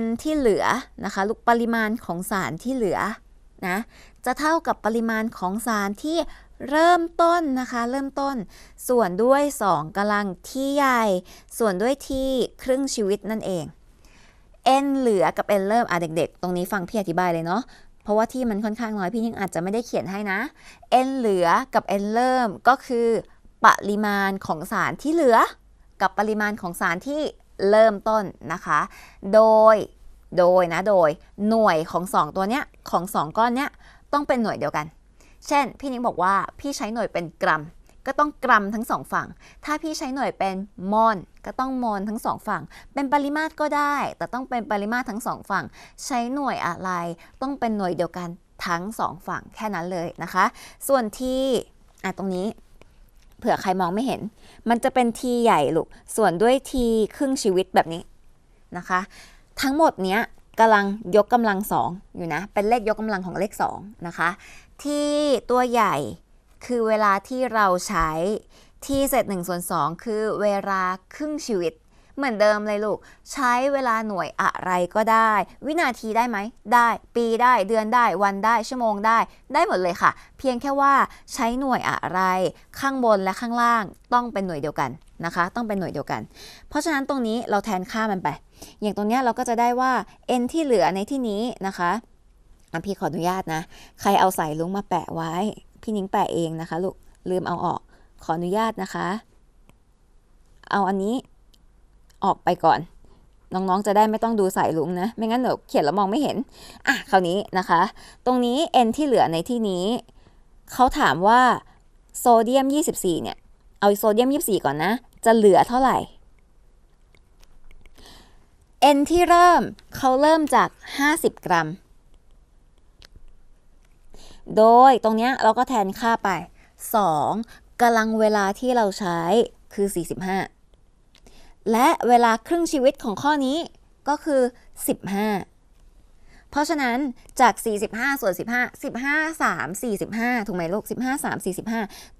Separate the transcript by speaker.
Speaker 1: n ที่เหลือนะคะลูกปริมาณของสารที่เหลือนะจะเท่ากับปริมาณของสารที่เริ่มต้นนะคะเริ่มต้น ส่วนด้วย 2กำลังที่ใหญ่ ส่วนด้วยที่ครึ่งชีวิตนั่นเอง n เหลือกับ n เริ่มอะเด็กๆ ตรงนี้ฟังพี่อธิบายเลยเนาะเพราะว่าที่มันค่อนข้างน้อยพี่ยิ่งอาจจะไม่ได้เขียนให้นะ n เหลือกับ n เริ่มก็คือ ปริมาณของสารที่เหลือ กับปริมาณของสารที่ เริ่มต้นนะคะ โดย โดยนะ โดยหน่วยของ 2 ตัวเนี้ยของ 2 ก้อนเนี้ยต้องเป็นหน่วยเดียวกัน เช่น พี่นิ้งบอกว่าพี่ใช้หน่วยเป็นกรัม ก็ต้องกรัมทั้งสองฝั่ง ถ้าพี่ใช้หน่วยเป็นมอลก็ต้องมอลทั้งสองฝั่ง เป็นปริมาตรก็ได้ แต่ต้องเป็นปริมาตรทั้งสองฝั่ง ใช้หน่วยอะไร ต้องเป็นหน่วยเดียวกันทั้งสองฝั่งแค่นั้นเลยนะคะ ส่วนที่อะตรงนี้ เผื่อใครมองไม่เห็น มันจะเป็นทีใหญ่ลูก ส่วนด้วยทีครึ่งชีวิตแบบนี้นะคะ ทั้งหมดเนี้ยกำลังยกกำลังสองอยู่นะ เป็นเลขยกกำลังของเลขสองนะคะ ที่ตัวใหญ่คือเวลาที่เราใช้ที่เศษ1ส่วน2คือเวลาครึ่งชีวิต เหมือนเดิมเลยลูก ใช้เวลาหน่วยอะไรก็ได้ วินาทีได้ไหม ได้ ปีได้เดือนได้วันได้ชั่วโมงได้ ได้หมดเลยค่ะ เพียงแค่ว่าใช้หน่วยอะไร ข้างบนและข้างล่างต้องเป็นหน่วยเดียวกันนะคะ ต้องเป็นหน่วยเดียวกัน เพราะฉะนั้นตรงนี้เราแทนค่ามันไป อย่างตรงนี้เราก็จะได้ว่า n ที่เหลือในที่นี้นะคะอะพี่ขออนุญาตนะ ใครเอาสายลุงมาแปะไว้ พี่นิ้งแปะเองนะคะลูกลืมเอาออกขออนุญาตนะคะ เอาอันนี้ ออกไปก่อน น้องๆจะได้ไม่ต้องดูสายลุงนะ ไม่งั้นเดี๋ยวเขียนแล้วมองไม่เห็น อะคราวนี้นะคะ ตรงนี้ n ที่เหลือในที่นี้ เขาถามว่าโซเดียม 24 เนี่ย เอาโซเดียม 24 ก่อนนะ จะเหลือเท่าไหร่ n ที่เริ่มเขาเริ่มจาก 50 กรัม โดยตรงเนี้ยเราก็แทนค่าไป 2กำลังเวลาที่เราใช้คือ 45 และเวลาครึ่งชีวิตของข้อนี้ก็คือ 15 เพราะฉะนั้นจาก 45 ส่วน 15 15 3 45 ถูกไหมลูก 15 3 45